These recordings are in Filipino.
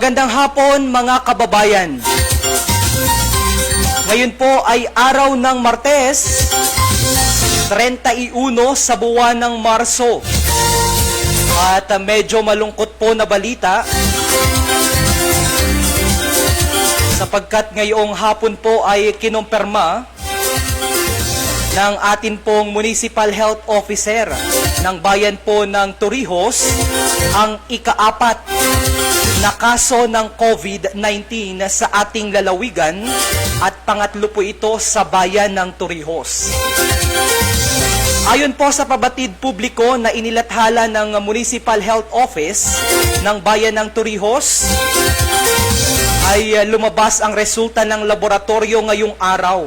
Magandang hapon mga kababayan. Ngayon po ay araw ng Martes, 31 sa buwan ng Marso. At ah, medyo malungkot po na balita sapagkat ngayong hapon po ay kinumpirma ng atin pong Municipal Health Officer ng bayan po ng Torrijos ang ikaapat na kaso ng COVID-19 sa ating lalawigan at pangatlo po ito sa bayan ng Torrijos. Ayon po sa pabatid publiko na inilathala ng Municipal Health Office ng bayan ng Torrijos, ay uh, lumabas ang resulta ng laboratorio ngayong araw.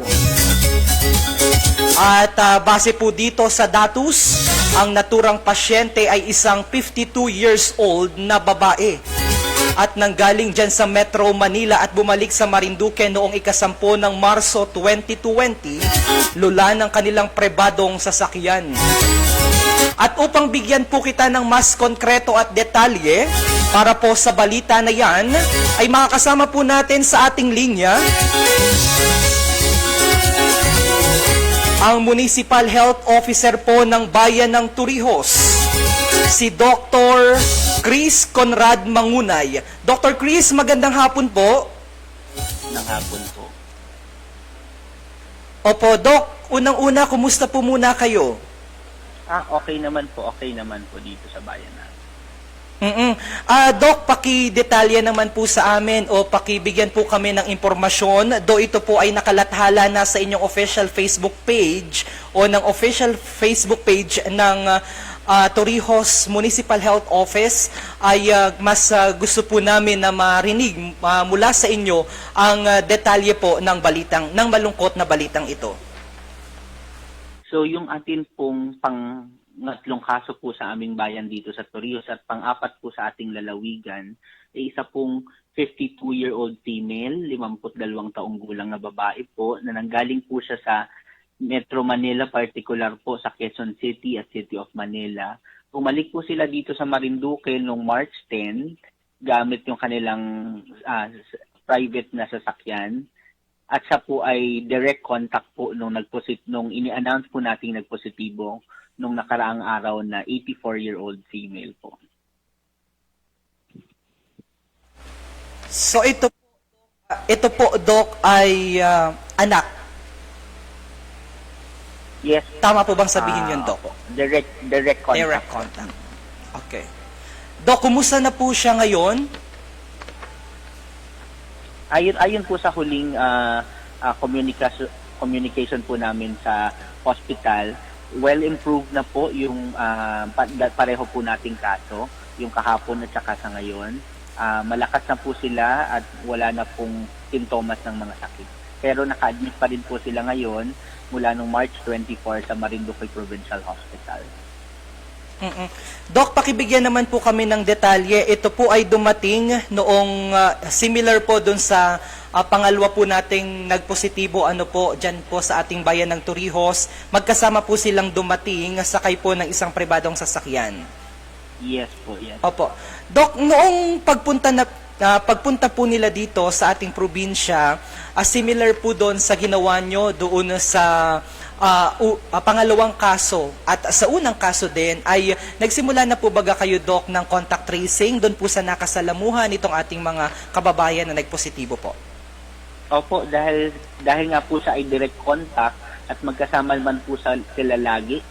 At uh, base po dito sa datos, ang naturang pasyente ay isang 52 years old na babae at nanggaling dyan sa Metro Manila at bumalik sa Marinduque noong ikasampo ng Marso 2020, lula ng kanilang prebadong sasakyan. At upang bigyan po kita ng mas konkreto at detalye, para po sa balita na yan, ay makakasama po natin sa ating linya ang Municipal Health Officer po ng Bayan ng Torrijos, si Dr. Chris Conrad Mangunay. Dr. Chris, magandang hapon po. ng hapon po. Opo, Doc, unang-una, kumusta po muna kayo? Ah, okay naman po, okay naman po dito sa bayan natin. Mm-mm. Ah, Doc, pakidetalya naman po sa amin o pakibigyan po kami ng impormasyon do ito po ay nakalathala na sa inyong official Facebook page o ng official Facebook page ng ah, Torrijos Municipal Health Office ay ah, mas ah, gusto po namin na marinig ah, mula sa inyo ang ah, detalye po ng balitang ng malungkot na balitang ito. So yung atin pong pangatlong kaso po sa aming bayan dito sa Torrijos at pang-apat po sa ating lalawigan ay isa pong 52-year-old female, 52 taong gulang na babae po na nanggaling po siya sa Metro Manila, particular po sa Quezon City at City of Manila. Bumalik po sila dito sa Marinduque noong March 10 gamit yung kanilang s- private na sasakyan at siya po ay direct contact po nung nagposit nung ini-announce po nating nagpositibo nung nakaraang araw na 84-year-old female po. So ito po, ito po Doc ay ah, anak. Yes. Tama po bang sabihin ah, yun, Doc? Direct direct contact. Direct contact. Okay. Dok, kumusta na po siya ngayon? Ayon ayon po sa huling ah, ah, communication communication po namin sa hospital, well improved na po yung da- pareho po nating kaso, yung kahapon at saka sa ngayon. Ah, malakas na po sila at wala na pong sintomas ng mga sakit. Pero naka-admit pa rin po sila ngayon mula nung March 24 sa Marinduque Provincial Hospital. Mm-mm. Dok, pakibigyan naman po kami ng detalye. Ito po ay dumating noong ah, similar po dun sa ah, pangalawa po nating nagpositibo ano po dyan po sa ating bayan ng Torrijos. Magkasama po silang dumating sakay po ng isang pribadong sasakyan. Yes po, yes. Opo. Dok, noong pagpunta na ah, pagpunta po nila dito sa ating probinsya, ah, similar po doon sa ginawa nyo doon sa ah, u- ah, pangalawang kaso at sa unang kaso din ay nagsimula na po baga kayo Dok ng contact tracing doon po sa nakasalamuhan nitong ating mga kababayan na nagpositibo po. Opo, dahil dahil nga po siya ay direct contact at magkasama naman po sa sila lagi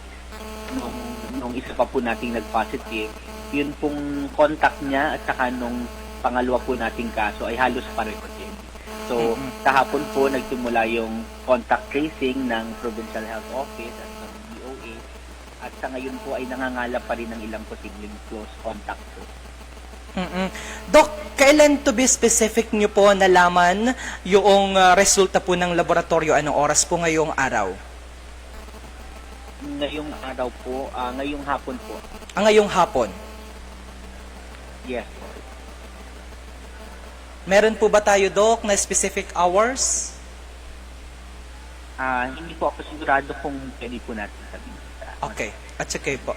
nung, nung isa pa po nating nag-positive, yun pong contact niya at saka nung pangalawa po nating kaso ay halos pareho din. So, Mhm. kahapon po nagsimula yung contact tracing ng Provincial Health Office at ng DOA at sa ngayon po ay nangangalap pa rin ng ilang posibleng close contact po. mm Dok, kailan to be specific nyo po nalaman yung ah, resulta po ng laboratorio? Anong oras po ngayong araw? Ngayong araw po, ah, ngayong hapon po, Ang ngayong hapon. yes po. Meron po ba tayo, Doc, na specific hours? Ah, hindi po ako sigurado kung pwede po natin sabihin. sa- Okay. At okay po.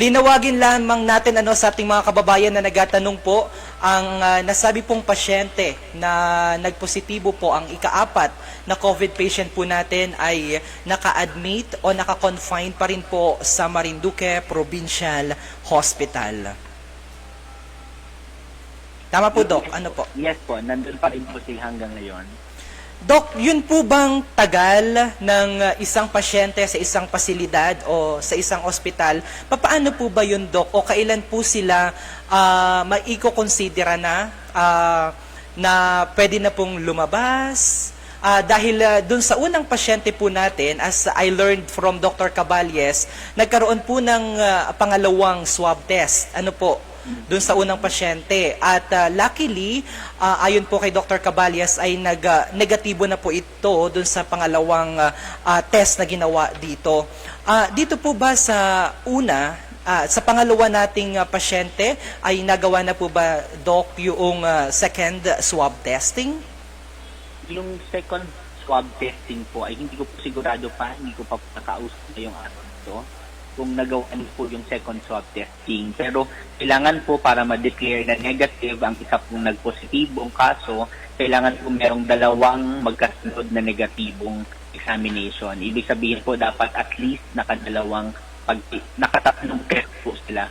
Linawagin lamang natin ano sa ating mga kababayan na nagatanong po ang ah, nasabi pong pasyente na nagpositibo po ang ikaapat na COVID patient po natin ay naka-admit o naka-confine pa rin po sa Marinduque Provincial Hospital. Tama po, Doc. Ano po? Yes po, nandun pa rin po sila hanggang ngayon. Doc, yun po bang tagal ng uh, isang pasyente sa isang pasilidad o sa isang ospital? Papaano po ba yun, Doc? O kailan po sila uh, maiko-considera na ah, na pwede na pong lumabas? Ah, dahil ah, dun sa unang pasyente po natin, as I learned from Dr. Caballes, nagkaroon po ng ah, pangalawang swab test. Ano po? Dun sa unang pasyente. At ah, luckily, ah, ayon po kay Dr. Caballes, ay nag, ah, negatibo na po ito dun sa pangalawang ah, ah, test na ginawa dito. Ah, dito po ba sa una, ah, sa pangalawa nating ah, pasyente, ay nagawa na po ba, Doc, yung ah, second swab testing? Yung second swab testing po ay hindi ko po sigurado pa, hindi ko pa nakausap na yung araw nito kung nagawa niyo po yung second swab testing. Pero kailangan po para ma-declare na negative ang isa pong nagpositibong kaso, kailangan po merong dalawang magkasunod na negatibong examination. Ibig sabihin po dapat at least nakadalawang pag nakatatlong test po sila.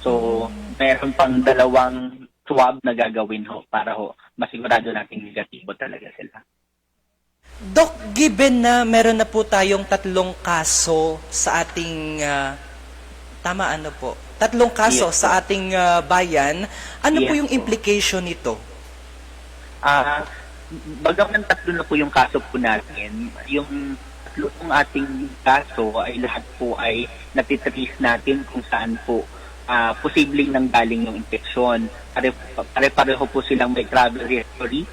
So, meron pang dalawang swab na gagawin ho para ho masigurado nating negatibo talaga sila. Doc, given na meron na po tayong tatlong kaso sa ating ah, tama ano po? Tatlong kaso Yes, sa ating ah, bayan, ano po Yes, yung po. implication nito? Ah, bagaman tatlo na po yung kaso po natin, yung tatlo pong ating kaso ay lahat po ay natitrace natin kung saan po ah, posibleng nanggaling yung infeksyon. Pare, pare-pareho po silang may travel history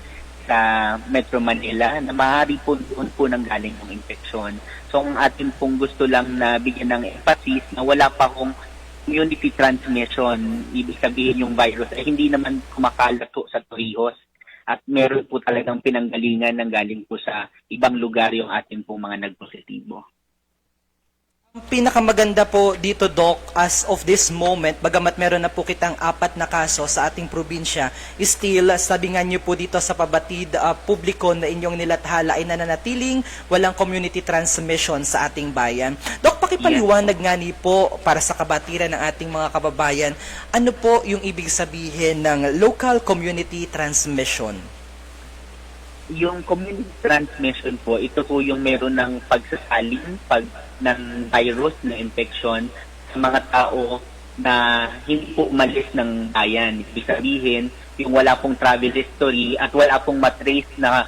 sa Metro Manila na maaari po doon po nanggaling yung infeksyon. So ang atin pong gusto lang na bigyan ng emphasis na wala pa kong community transmission, ibig sabihin yung virus ay hindi naman kumakalat po sa Torrijos at meron po talagang pinanggalingan ng galing po sa ibang lugar yung atin pong mga nagpositibo. Ang pinakamaganda po dito, Doc, as of this moment, bagamat meron na po kitang apat na kaso sa ating probinsya, still, sabi nga niyo po dito sa pabatid ah, publiko na inyong nilathala ay nananatiling walang community transmission sa ating bayan. Doc, pakipaliwanag nga ni po para sa kabatiran ng ating mga kababayan, ano po yung ibig sabihin ng local community transmission? Yung community transmission po, ito po yung meron ng pagsasalin pag, ng virus na infection sa mga tao na hindi po umalis ng bayan. Ibig sabihin, yung wala pong travel history at wala pong matrace na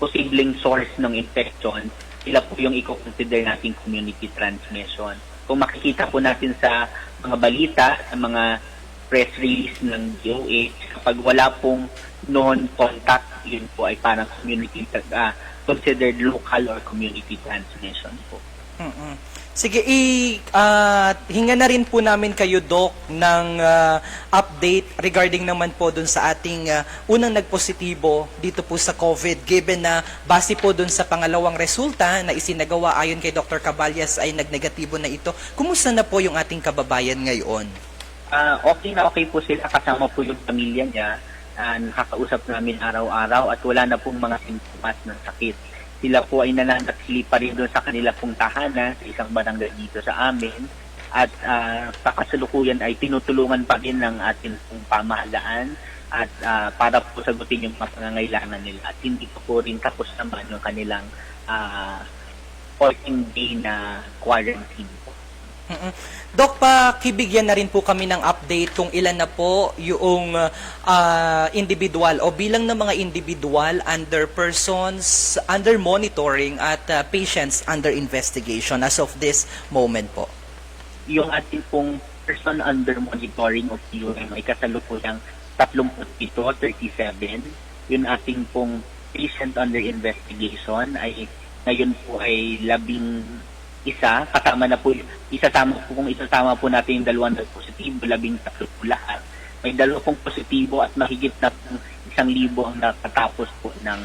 posibleng source ng infection, sila po yung i-consider nating community transmission. Kung makikita po natin sa mga balita, sa mga press release ng DOH, kapag wala pong non-contact, yun po ay parang community, uh, considered local or community transmission po. Mm-mm. Sige, i ah, hinga na rin po namin kayo, Doc, ng ah, update regarding naman po dun sa ating ah, unang nagpositibo dito po sa COVID. Given na base po dun sa pangalawang resulta na isinagawa ayon kay Dr. Caballas ay nagnegatibo na ito. Kumusta na po yung ating kababayan ngayon? Ah, okay na okay po sila kasama po yung pamilya niya. Ah, nakakausap namin araw-araw at wala na pong mga simptomas ng sakit. Sila po ay nananatili pa rin doon sa kanila pong tahanan sa isang barangay dito sa amin. At ah, sa kasalukuyan ay tinutulungan pa rin ng ating pong pamahalaan at ah, para po sagutin yung mga pangangailangan nila. At hindi pa po rin tapos naman yung kanilang ah, 14 day na quarantine po. Dok, pakibigyan na rin po kami ng update kung ilan na po yung ah, individual o bilang ng mga individual under persons under monitoring at ah, patients under investigation as of this moment po. yung ating pong person under monitoring of PUM ay kasalukuyang 37, 37. Yung ating pong patient under investigation ay ngayon po ay labing isa, kasama na po, isasama po, kung isasama po natin yung dalawang positibo, labing tatlo po lahat. May dalawa pong positibo at mahigit na isang libo ang nakatapos po ng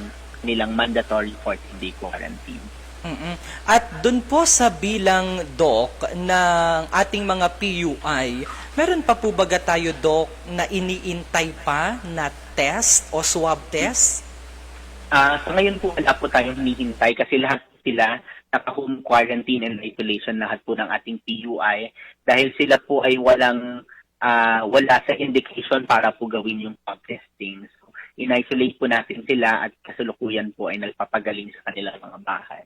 nilang mandatory 14-day quarantine. Mm-mm. At dun po sa bilang doc ng ating mga PUI, meron pa po baga tayo doc na iniintay pa na test o swab test? Ah, sa ngayon po wala po tayong hinihintay kasi lahat sila naka-home quarantine and isolation lahat po ng ating PUI dahil sila po ay walang ah, wala sa indication para po gawin yung pub testing. So, in-isolate po natin sila at kasalukuyan po ay nagpapagaling sa kanilang mga bahay.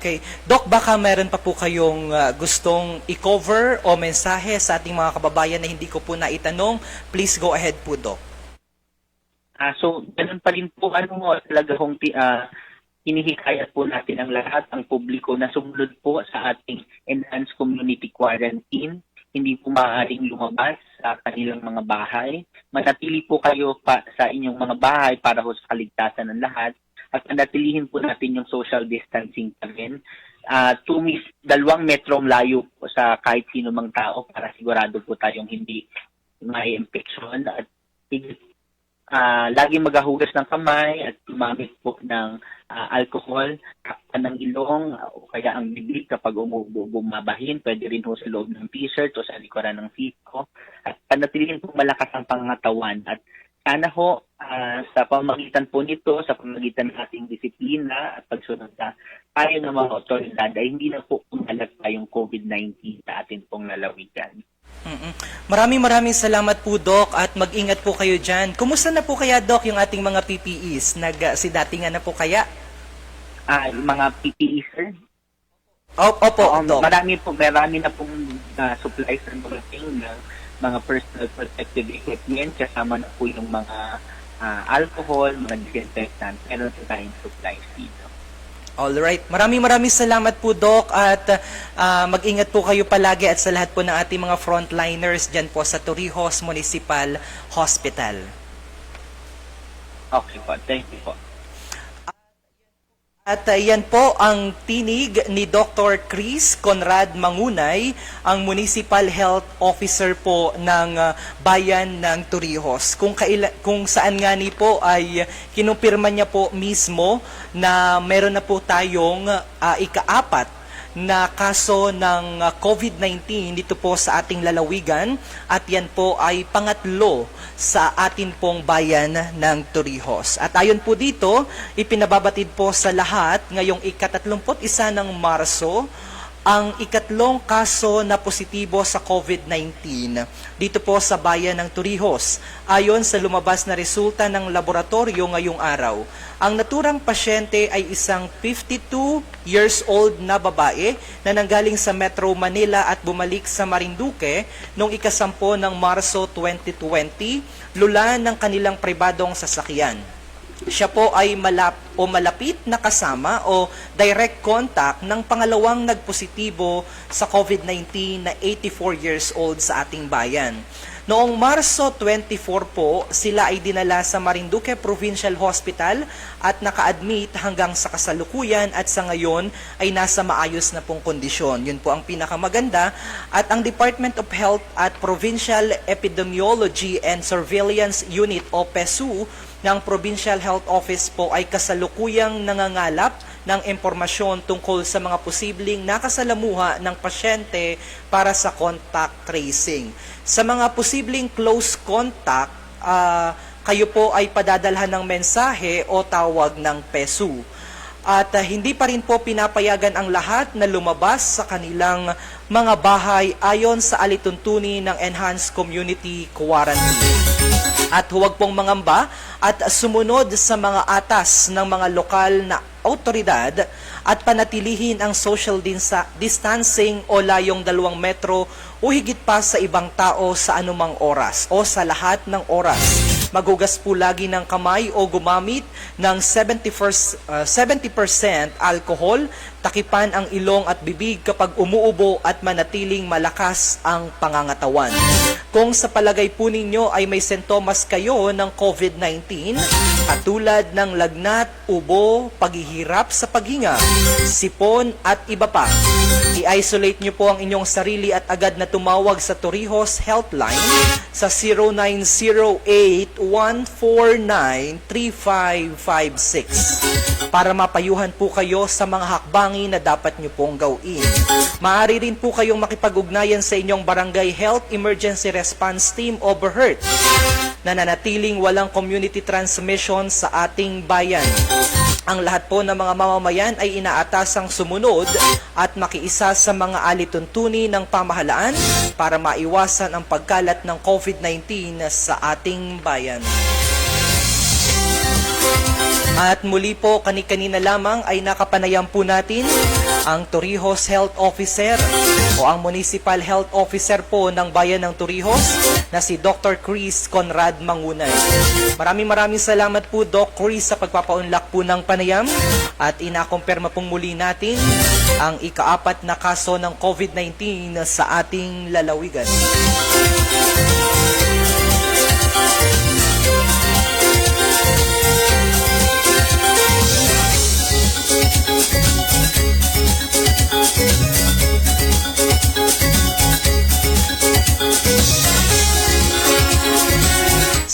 Okay. Doc, baka meron pa po kayong ah, gustong i-cover o mensahe sa ating mga kababayan na hindi ko po naitanong. Please go ahead po, Doc. Ah, so, ganun pa rin po, ano mo, talaga hong uh, hinihikayat po natin ang lahat, ang publiko na sumunod po sa ating enhanced community quarantine. Hindi po maaaring lumabas sa kanilang mga bahay. Manatili po kayo pa sa inyong mga bahay para ho sa kaligtasan ng lahat. At manatilihin po natin yung social distancing pa rin. Ah, two mis- dalawang metro layo po sa kahit sino mang tao para sigurado po tayong hindi may infection at ah lagi maghahugas ng kamay at gumamit po ng ah, alcohol, takpan ng ilong ah, o kaya ang bibig kapag umubo, bumabahin. Pwede rin ho sa loob ng t-shirt o sa likuran ng siko. At panatilihin po malakas ang pangatawan. At sana ho ah, sa pamagitan po nito, sa pamagitan ng ating disiplina at pagsunod sa tayo ng mga otoridad ay hindi na po kumalat pa yung COVID-19 sa atin pong lalawigan. Mm-mm. Maraming maraming salamat po, Doc, at mag-ingat po kayo dyan. Kumusta na po kaya, Doc, yung ating mga PPEs? Nag, uh, si datingan na po kaya? Yung mga PPE, sir, opo, Oo, Doc. marami po, marami na pong uh, supplies na dumating ng mga personal protective equipment, kasama na po yung mga ah, alcohol, mga disinfectant, meron po tayong supplies dito. Alright. Maraming maraming salamat po, Doc, at uh, mag-ingat po kayo palagi at sa lahat po ng ating mga frontliners dyan po sa Torrijos Municipal Hospital. Okay po, thank you po. At uh, yan po ang tinig ni Dr. Chris Conrad Mangunay, ang Municipal Health Officer po ng uh, bayan ng Torrijos. Kung, kaila- kung saan nga ni po ay kinumpirma niya po mismo na meron na po tayong uh, ikaapat na kaso ng uh, COVID-19 dito po sa ating lalawigan at yan po ay pangatlo sa atin pong bayan ng Torrijos. At ayon po dito, ipinababatid po sa lahat ngayong ika-31 ng Marso ang ikatlong kaso na positibo sa COVID-19 dito po sa bayan ng Torrijos ayon sa lumabas na resulta ng laboratorio ngayong araw. Ang naturang pasyente ay isang 52 years old na babae na nanggaling sa Metro Manila at bumalik sa Marinduque noong ikasampo ng Marso 2020 lula ng kanilang pribadong sasakyan siya po ay malap o malapit na kasama o direct contact ng pangalawang nagpositibo sa COVID-19 na 84 years old sa ating bayan. Noong Marso 24 po, sila ay dinala sa Marinduque Provincial Hospital at naka-admit hanggang sa kasalukuyan at sa ngayon ay nasa maayos na pong kondisyon. Yun po ang pinakamaganda at ang Department of Health at Provincial Epidemiology and Surveillance Unit o PESU ng Provincial Health Office po ay kasalukuyang nangangalap ng impormasyon tungkol sa mga posibleng nakasalamuha ng pasyente para sa contact tracing. Sa mga posibleng close contact, ah, kayo po ay padadalhan ng mensahe o tawag ng PESU. At ah, hindi pa rin po pinapayagan ang lahat na lumabas sa kanilang mga bahay ayon sa alituntunin ng Enhanced Community Quarantine. At huwag pong mangamba at sumunod sa mga atas ng mga lokal na autoridad at panatilihin ang social distancing o layong dalawang metro o higit pa sa ibang tao sa anumang oras o sa lahat ng oras. Magugas po lagi ng kamay o gumamit ng 70%, uh, 70% alcohol, takipan ang ilong at bibig kapag umuubo at manatiling malakas ang pangangatawan. Kung sa palagay po ninyo ay may sintomas kayo ng COVID-19, katulad ng lagnat, ubo, paghihirap sa paghinga, sipon at iba pa, i-isolate nyo po ang inyong sarili at agad na tumawag sa Torrijos Helpline sa 0908-149-3556. Para mapayuhan po kayo sa mga hakbangi na dapat nyo pong gawin. Maaari rin po kayong makipag-ugnayan sa inyong Barangay Health Emergency Response Team o BERHERT na nanatiling walang community transmission sa ating bayan. Ang lahat po ng mga mamamayan ay inaatasang sumunod at makiisa sa mga alituntunin ng pamahalaan para maiwasan ang pagkalat ng COVID-19 sa ating bayan. At muli po, kani-kanina lamang ay nakapanayam po natin ang Torrijos Health Officer o ang Municipal Health Officer po ng Bayan ng Torrijos na si Dr. Chris Conrad Mangunay. Maraming maraming salamat po Doc Chris sa pagpapaunlak po ng panayam at inakumpirma pong muli natin ang ikaapat na kaso ng COVID-19 sa ating lalawigan.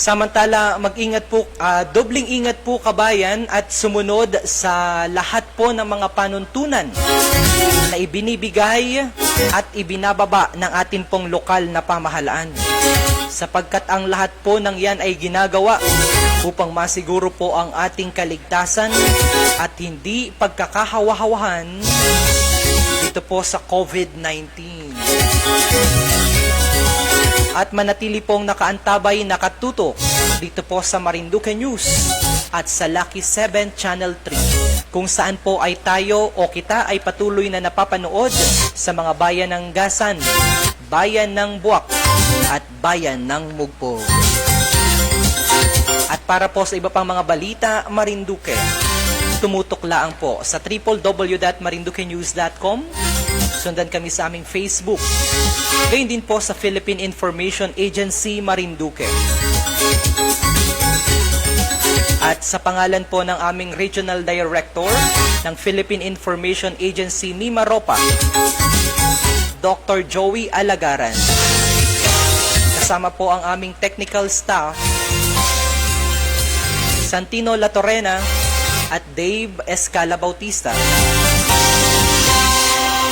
Samantala, mag-ingat po, ah, dobling ingat po kabayan at sumunod sa lahat po ng mga panuntunan na ibinibigay at ibinababa ng atin pong lokal na pamahalaan. Sapagkat ang lahat po ng yan ay ginagawa upang masiguro po ang ating kaligtasan at hindi pagkakahawa-hawahan dito po sa COVID-19 at manatili pong nakaantabay nakatutok dito po sa Marinduque News at sa Lucky 7 Channel 3 kung saan po ay tayo o kita ay patuloy na napapanood sa mga bayan ng Gasan, bayan ng Buwak at bayan ng Mugpo. At para po sa iba pang mga balita, Marinduque, tumutok laang po sa www.marinduquenews.com Sundan kami sa aming Facebook. Gayun din po sa Philippine Information Agency Marinduque. At sa pangalan po ng aming Regional Director ng Philippine Information Agency Mimaropa, Dr. Joey Alagaran. Kasama po ang aming technical staff, Santino Latorena at Dave Escala Bautista.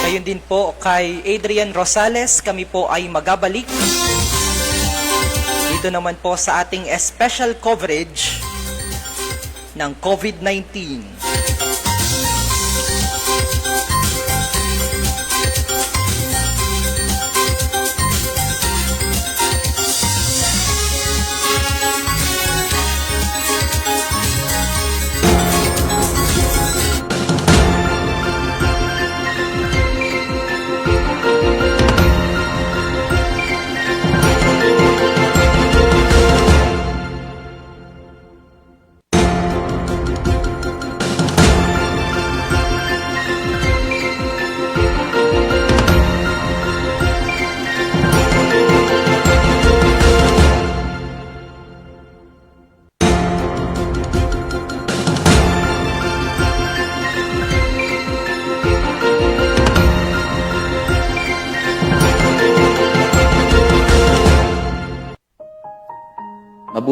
Gayon din po kay Adrian Rosales, kami po ay magabalik. Dito naman po sa ating special coverage ng COVID-19.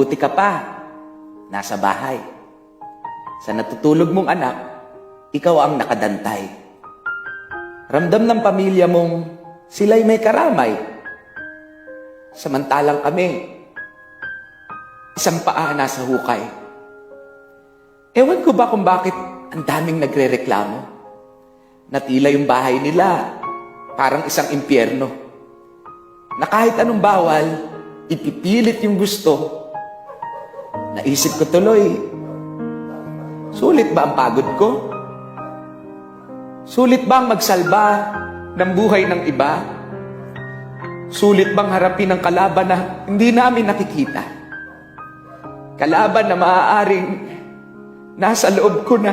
Mabuti ka pa. Nasa bahay. Sa natutulog mong anak, ikaw ang nakadantay. Ramdam ng pamilya mong sila'y may karamay. Samantalang kami, isang paa nasa hukay. Ewan ko ba kung bakit ang daming nagre-reklamo? Na tila yung bahay nila, parang isang impyerno. Na kahit anong bawal, ipipilit yung gusto Naisip ko tuloy, sulit ba ang pagod ko? Sulit ba ang magsalba ng buhay ng iba? Sulit bang harapin ang kalaban na hindi namin nakikita? Kalaban na maaaring nasa loob ko na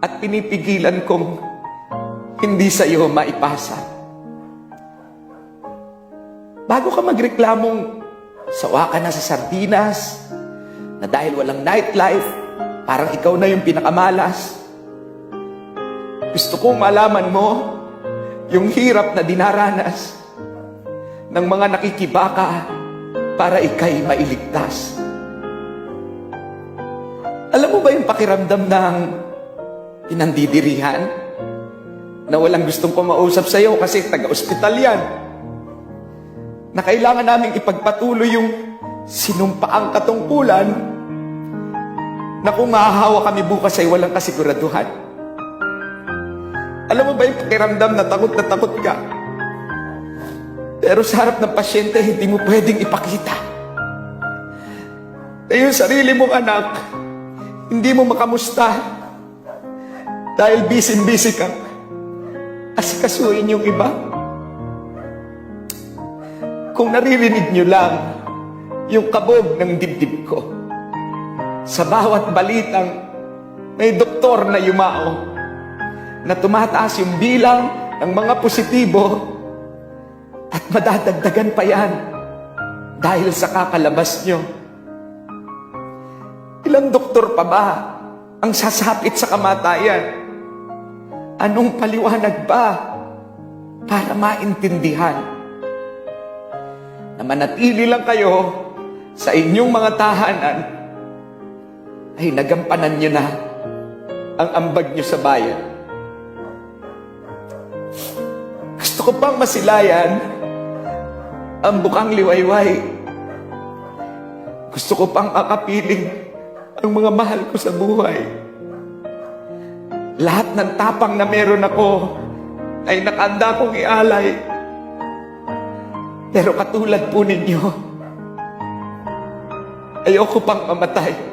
at pinipigilan kong hindi sa iyo maipasa. Bago ka magreklamong sawa ka na sa sardinas, na dahil walang nightlife, parang ikaw na yung pinakamalas. Gusto kong malaman mo yung hirap na dinaranas ng mga nakikibaka para ikay mailigtas. Alam mo ba yung pakiramdam ng pinandidirihan? Na walang gustong pumausap sa'yo kasi taga-ospital yan. Na kailangan naming ipagpatuloy yung sinumpaang katungkulan na kung mahahawa kami bukas ay walang kasiguraduhan. Alam mo ba yung pakiramdam na takot na takot ka? Pero sa harap ng pasyente, hindi mo pwedeng ipakita. Na yung sarili mong anak, hindi mo makamusta. Dahil busy-busy kang asikasuin yung iba. Kung naririnig nyo lang yung kabog ng dibdib ko, sa bawat balitang may doktor na yumao na tumataas yung bilang ng mga positibo at madadagdagan pa yan dahil sa kakalabas nyo. Ilang doktor pa ba ang sasapit sa kamatayan? Anong paliwanag ba para maintindihan? Na manatili lang kayo sa inyong mga tahanan ay nagampanan nyo na ang ambag nyo sa bayan. Gusto ko pang masilayan ang bukang liwayway. Gusto ko pang akapiling ang mga mahal ko sa buhay. Lahat ng tapang na meron ako ay nakanda kong ialay. Pero katulad po ninyo, ayoko pang mamatay.